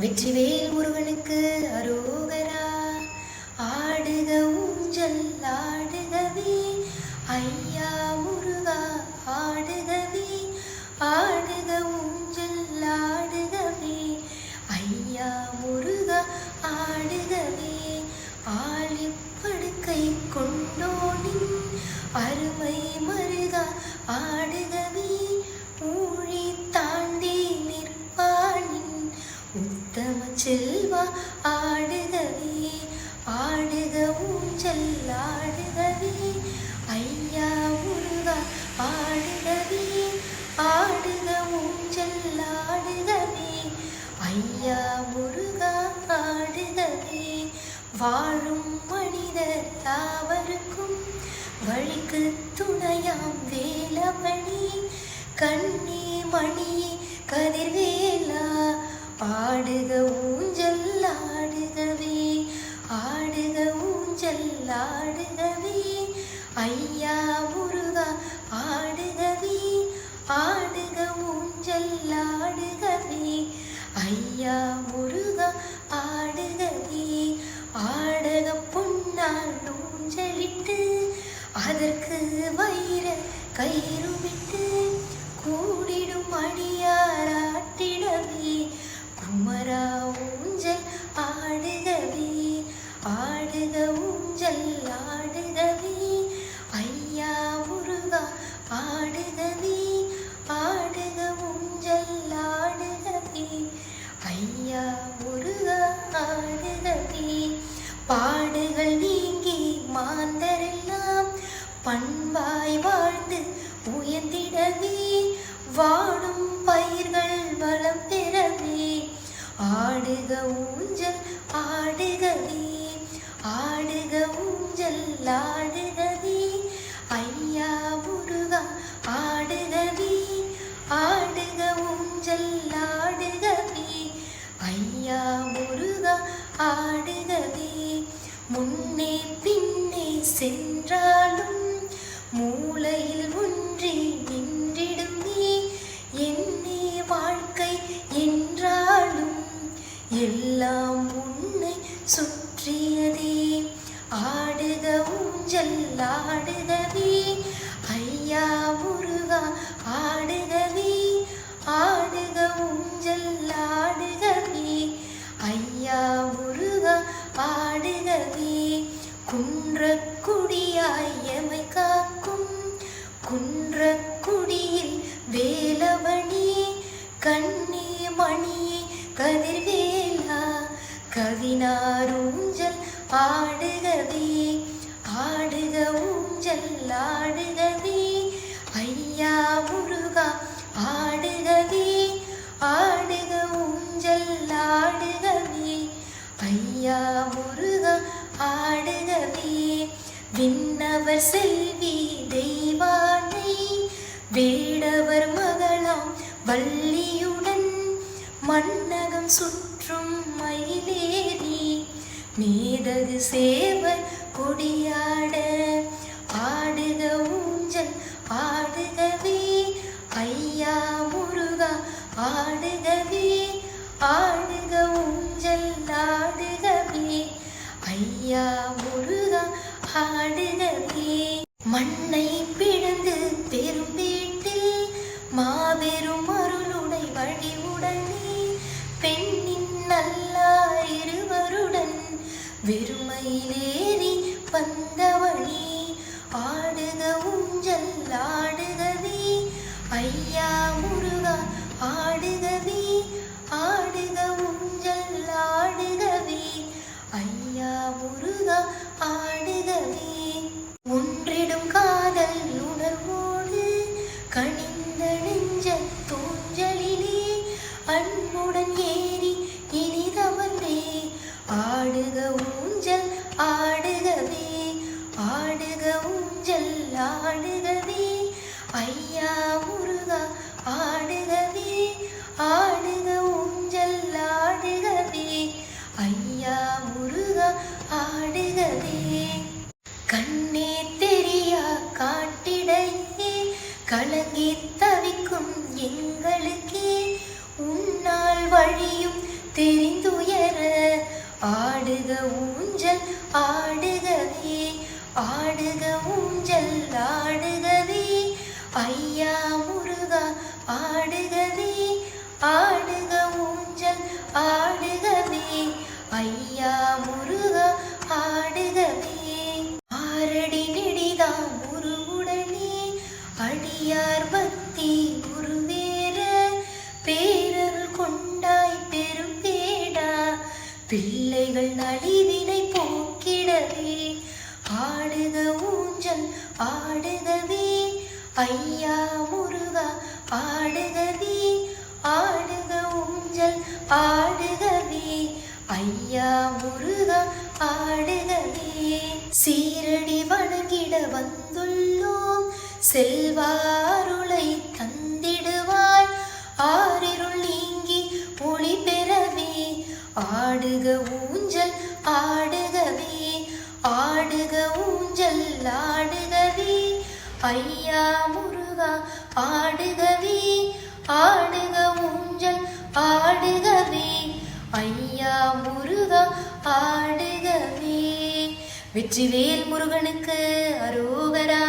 வெற்றிவேல் முருகனுக்கு அரோகரா. ஆடுக ஊஞ்சல் ஆடுகவே. ஐயா முருகா ஆடு வாழும் மனிதர் யாவருக்கும் வழிக்கு துணையாம் வேலமணி. கண்ணே மணி கதிர்வேலா ஆடுக ஊஞ்சல் ஆடுகவே ஆடுக ஊஞ்சல் ஆடுகவே. ஐயா முருகா ஆடுகவே ஆடுக ஊஞ்சல் ஆடுகவே. ஐயா முருகா கயிறுமிட்டு கூடிடும் அடியாராட்டிடவே குமரா ஊஞ்சல் ஆடுகவே ஆடுக ஊஞ்சல் ஆடுகவே ஐயா முருகா பாடுகவே ஆடுக ஊஞ்சல் ஆடுகவே ஐயா முருகா ஆடுகவே பாடுகள் நீங்கி மாந்தரெல்லாம் பண்பாய் வா உயர்ந்திடவே வாடும் பயிர்கள் வளம் பெறவே. ஆடுக ஊஞ்சல் ஆடுகவே ஆடுக ஊஞ்சல் ஆடுகவே ஐயா முருகா ஆடுகவே ஆடுக ஊஞ்சல் ஆடுகவே ஐயா முருகா ஆடுகவே முன்னே பின்னே சென்றாலும் ஊஞ்சல் ஐயா முருகா ஆடுகவே. ஆடுக ஊஞ்சல் ஆடுகவே ஐயா முருகா ஆடுகவி. குன்ற குடியாயமை காக்கும். குன்ற குடியில் வேலவணி. கண்ணி மணியே கதிர்வேலா. கவினார் ஊஞ்சல் ஆடுகவே. ஆடுக ஊஞ்சல் ஆடுகவே ஐயா முருகா ஆடுகவே ஆடுக ஊஞ்சல் ஆடுகவே ஐயா முருகா ஆடுகவே விண்ணவர் செல்வி தெய்வானை. வேடவர் மகளாம் வள்ளியுடன். மன்னகம் சுற்றும் மயிலேறி மேதகு சேவர் கொடியாட ஆடுக ஊஞ்சல் ஆடுகவே ஐயா முருகா ஆடுகவே ஆடுக ஊஞ்சல் ஆடுகவே. ஐயா முருகா ஆடுகவே. மண்ணை பிழந்து பெரும் வீட்டில் மாபெரும் அருளுடை வடிவுடனே பெண்ணின் நல்லார் இருவருடன் வெறுமையிலே வந்தவழி ஆடுக ஊஞ்சல் ஆடுகவே ஐயா முருகா ஆடுகவே ஆடுக ஊஞ்சல் ஆடுகவே ஐயா முருகா ஆடுகவே ஒன்றிடும் காதல் உணர்வோடு கனிந்த ஆடுகவே ஐயா முருகா ஆடுகவே ஆடுக ஊஞ்சல் ஆடுகவே ஐயா முருகா ஆடுகவே கண்ணே தெரியா காட்டிடையே. கலங்கி தவிக்கும் எங்களுக்கே. உன்னால் வழியும் தெரிந்துயர. ஆடுக ஊஞ்சல் ஆடுகவே ஆடுக ஊஞ்சல் ஆடுகவே ஐயா முருகா ஆடுகவே ஆடுக ஊஞ்சல் ஆடுகவே ஐயா முருகா ஆடுகவே ஆரடி நெடிதாம் உருவுடனே அடியார் பக்தி உருவேற பேரருள் கொண்டாய் பெரும் பேடா பிள்ளைகள் நலிவினை ஆடுக ஊஞ்சல் ஆடுகவே ஐயா முருகா ஆடுகவே ஆடுக ஊஞ்சல் ஆடுகவே ஐயா முருகா ஆடுகவே சீரடி வணங்கிட வந்துள்ளோம். செல்வாருளை தந்திடுவாய். ஆறிருள் நீங்கி ஒளி பெறவே ஆடுக ஊஞ்சல் ஆடுக ஆடுக ஊஞ்சல் ஆடுகவி ஐயா முருகா ஆடுகவி ஆடுக ஊஞ்சல் ஆடுகவி ஐயா முருகா ஆடுகவி வெற்றிவேல் முருகனுக்கு அரோகரா.